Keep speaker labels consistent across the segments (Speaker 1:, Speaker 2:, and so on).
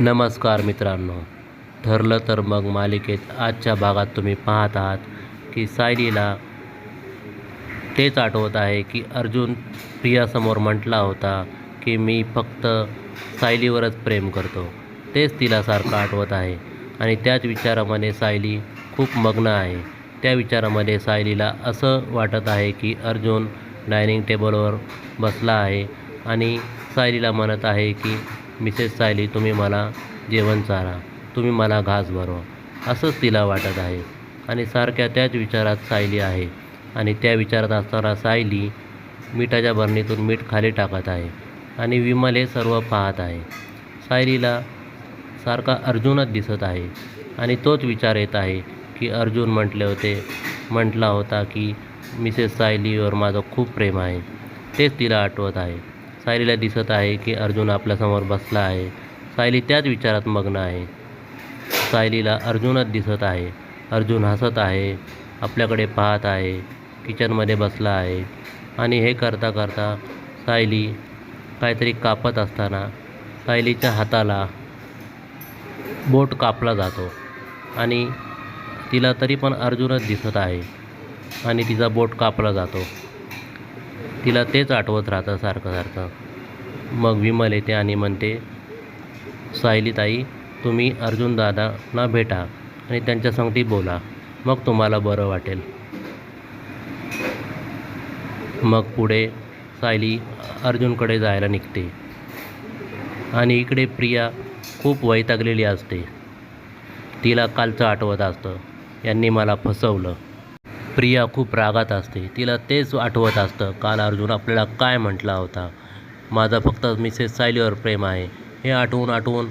Speaker 1: नमस्कार मित्रांनो. ठरलं तर मग मालिकेत आजच्या भागात तुम्ही पाहत आहात की सायलीला तेच आठवत आहे की अर्जुन प्रियासमोर म्हटला होता की मी फक्त सायलीवरच प्रेम करतो. तेच तिला सारखं आठवत आहे. आणि त्याच विचारामध्ये सायली खूप मग्न आहे. त्या विचारामध्ये सायलीला असं वाटत आहे की अर्जुन डायनिंग टेबलवर बसला आहे आणि सायलीला म्हणत आहे की मिसेस सायली तुम्ही मला जेवण चारा तुम्ही मला घास भरवा असंच तिला वाटत आहे. आणि सारख्या त्याच विचारात सायली आहे. आणि त्या विचारात असताना सायली मिठाच्या भरणीतून मीठ खाली टाकत आहे. आणि विमल हे सर्व पाहत आहे. सायलीला सारखा अर्जुनच दिसत आहे. आणि तोच विचार येत आहे की अर्जुन म्हटले होते म्हटला होता की मिसेस सायलीवर माझं खूप प्रेम आहे. तेच तिला आठवत आहे. सायलीला दिसत आहे की अर्जुन आपल्यासमोर बसला आहे. सायली त्याच विचारात मग्न आहे. सायलीला अर्जुनच दिसत आहे. अर्जुन हसत आहे. आपल्याकडे पाहत आहे. किचनमध्ये बसला आहे. आणि हे करता करता सायली काहीतरी कापत असताना सायलीच्या हाताला बोट कापला जातो. आणि तिला तरी पण अर्जुनच दिसत आहे. आणि तिचा बोट कापला जातो. तिला तेच आठवत राहतं सारखं सारखं. मग विमल येते आणि म्हणते सायलीताई तुम्ही अर्जुन दादांना भेटा आणि त्यांच्या संगती बोला. मग तुम्हाला बरं वाटेल. मग पुढे सायली अर्जुनकडे जायला निघते. आणि इकडे प्रिया खूप वैतागलेली असते. तिला कालचं आठवत असतं. यांनी मला फसवलं. प्रिया खूप रागात असते. तिला तेच आठवत असतं काल अर्जुन आपल्याला काय म्हटला होता? माझा फक्त मिसेस सायलीवर प्रेम आहे. हे आठवून आठवून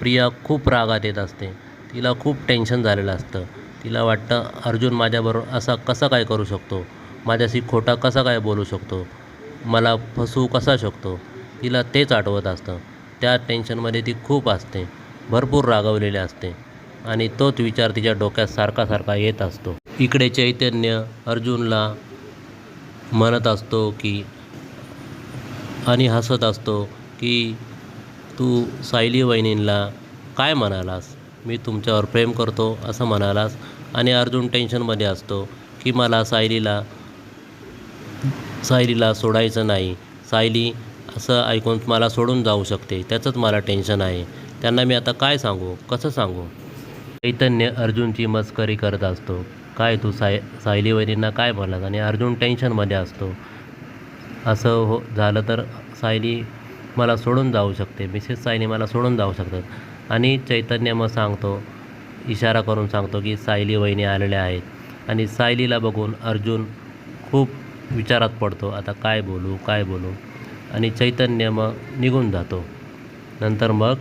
Speaker 1: प्रिया खूप रागात येत असते. तिला खूप टेन्शन झालेलं असतं. तिला वाटतं अर्जुन माझ्याबरोबर असा कसा काय करू शकतो? माझ्याशी खोटा कसा काय बोलू शकतो? मला फसवू कसा शकतो? तिला तेच आठवत असतं. त्या टेन्शनमध्ये ती खूप असते. भरपूर रागवलेली असते. आणि तोच विचार तिच्या डोक्यात सारखा सारखा येत असतो. इकडे चैतन्य अर्जुनला म्हणत असतो की आणि हसत असतो की तू सायली वहिनींला काय म्हणालास? मी तुमच्यावर प्रेम करतो असं म्हणालास. आणि अर्जुन टेन्शनमध्ये असतो की मला सायलीला सायलीला सोडायचं नाही. सायली असं ऐकून मला सोडून जाऊ शकते. त्याचंच मला टेन्शन आहे. त्यांना मी आता काय सांगू? कसं सांगू? चैतन्य अर्जुनची मस्करी करत असतो. काय तू साय सायली वहिनींना काय म्हणलात आणि अर्जुन टेन्शनमध्ये असतो. असं हो झालं तर सायली मला सोडून जाऊ शकते. मिसेस सायली मला सोडून जाऊ शकतात. आणि चैतन्य मग सांगतो इशारा करून सांगतो की सायली वहिनी आलेल्या आहेत. आणि सायलीला बघून अर्जुन खूप विचारात पडतो आता काय बोलू काय बोलू? आणि चैतन्य मग निघून जातो. नंतर मग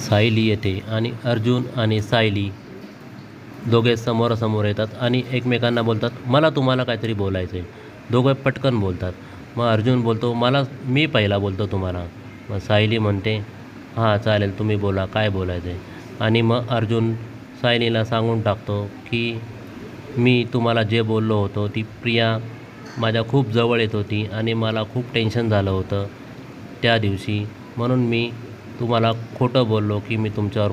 Speaker 1: सायली येते आणि अर्जुन आणि सायली दोघे समोरासमोर येतात आणि एकमेकांना बोलतात मला तुम्हाला काहीतरी बोलायचं आहे दोघे पटकन बोलतात. मग अर्जुन बोलतो मला मी पहिला बोलतो तुम्हाला. मग सायली म्हणते हां चालेल तुम्ही बोला काय बोलायचं आहे आणि मग अर्जुन सायलीला सांगून टाकतो की मी तुम्हाला जे बोललो होतो ती प्रिया माझ्या खूप जवळ येत होती आणि मला खूप टेन्शन झालं होतं त्या दिवशी. म्हणून मी तुम्हाला खोटं बोललो की मी तुमच्यावर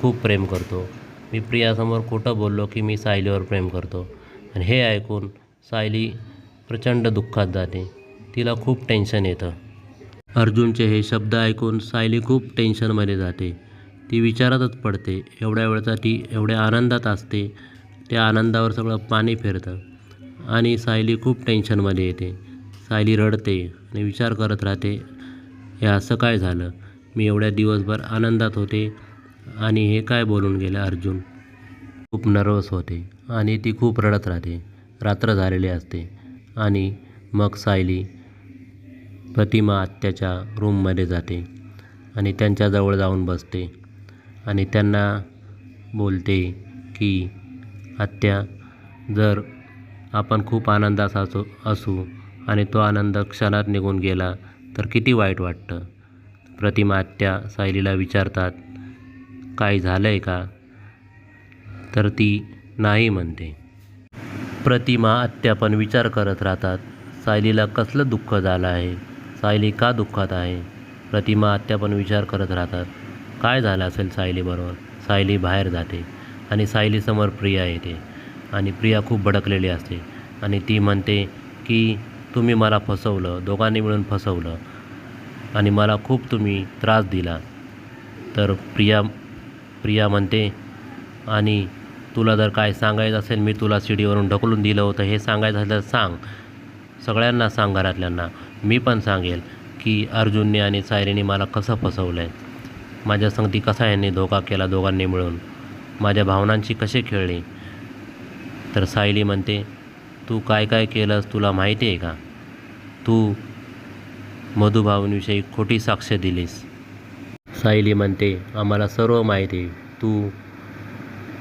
Speaker 1: खूप प्रेम करतो. मी प्रियासमोर खोटं बोललो की मी सायलीवर प्रेम करतो. आणि हे ऐकून सायली प्रचंड दुःखात जाते. तिला खूप टेन्शन येतं. अर्जुनचे हे शब्द ऐकून सायली खूप टेन्शनमध्ये जाते. ती विचारातच पडते. एवढ्या वेळचा ती एवढ्या आनंदात असते. त्या आनंदावर सगळं पाणी फिरतं. आणि सायली खूप टेन्शनमध्ये येते. सायली रडते आणि विचार करत राहते हे असं काय झालं? मी एवढ्या दिवसभर आनंदात होते. आणि हे काय बोलून गेलं अर्जुन? खूप नर्वस होते आणि ती खूप रडत राहते. रात्र झालेली असते आणि मग सायली प्रतिमा आत्याच्या रूममध्ये जाते आणि त्यांच्याजवळ जाऊन बसते आणि त्यांना बोलते की आत्या जर आपण खूप आनंदात असो असू आणि तो आनंद क्षणात निघून गेला तर किती वाईट वाटतं? प्रतिमा आत्या सायलीला विचारतात. काय झालं आहे का? तर ती नाही म्हणते. प्रतिमा आत्या पण विचार करत राहतात सायलीला कसलं दुःख झालं आहे? सायली का दुःखात आहे? प्रतिमा आत्या पण विचार करत राहतात काय झालं असेल सायलीबरोबर सायली बाहेर जाते आणि सायलीसमोर प्रिया येते आणि प्रिया खूप भडकलेली असते आणि ती म्हणते की तुम्ही मला फसवलं दोघांनी मिळून फसवलं आणि मला खूप तुम्ही त्रास दिला. तर प्रिया प्रिया म्हणते आणि तुला जर काय सांगायचं असेल मी तुला शिडीवरून ढकलून दिलं होतं हे सांगायचं असेल तर सांग. सगळ्यांना सांग घरातल्यांना. मी पण सांगेल की अर्जुनने आणि सायरीने मला कसं फसवलं आहे माझ्या संगती कसा यांनी धोका केला दोघांनी मिळून? माझ्या भावनांची कसे खेळले? तर सायली म्हणते तू काय काय केलंस तुला माहिती आहे का? तू मधुभावांविषयी खोटी साक्ष दिलीस. सायली म्हणते आम्हाला सर्व माहिती तू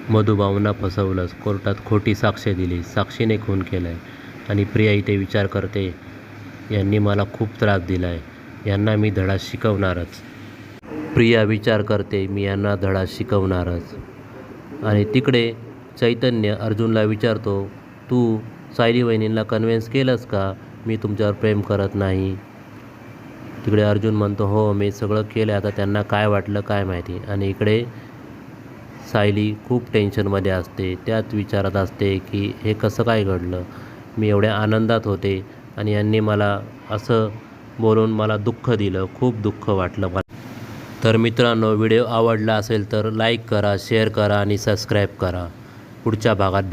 Speaker 1: मधुभाऊंना फसवलंस. कोर्टात खोटी साक्ष दिली. साक्षीने खून केला आहे आणि प्रिया इथे विचार करते यांनी मला खूप त्रास दिला आहे यांना मी धडा शिकवणारच. प्रिया विचार करते मी यांना धडा शिकवणारच. आणि तिकडे चैतन्य अर्जुनला विचारतो तू सायली वहिनींना कन्व्हिन्स केलंस का? मी तुमच्यावर प्रेम करत नाही. तिकडे अर्जुन म्हणतो हो मी सगळं केलं आता त्यांना काय वाटलं काय माहिती. आणि इकडे सायली खूप टेन्शनमध्ये असते. त्यात विचारत असते की हे कसं काय घडलं? मी एवढ्या आनंदात होते आणि यांनी मला असं बोलून मला दुःख दिलं. खूप दुःख वाटलं मला. तर मित्रांनो व्हिडिओ आवडला असेल तर लाईक करा शेअर करा आणि सबस्क्राईब करा. पुढच्या भागात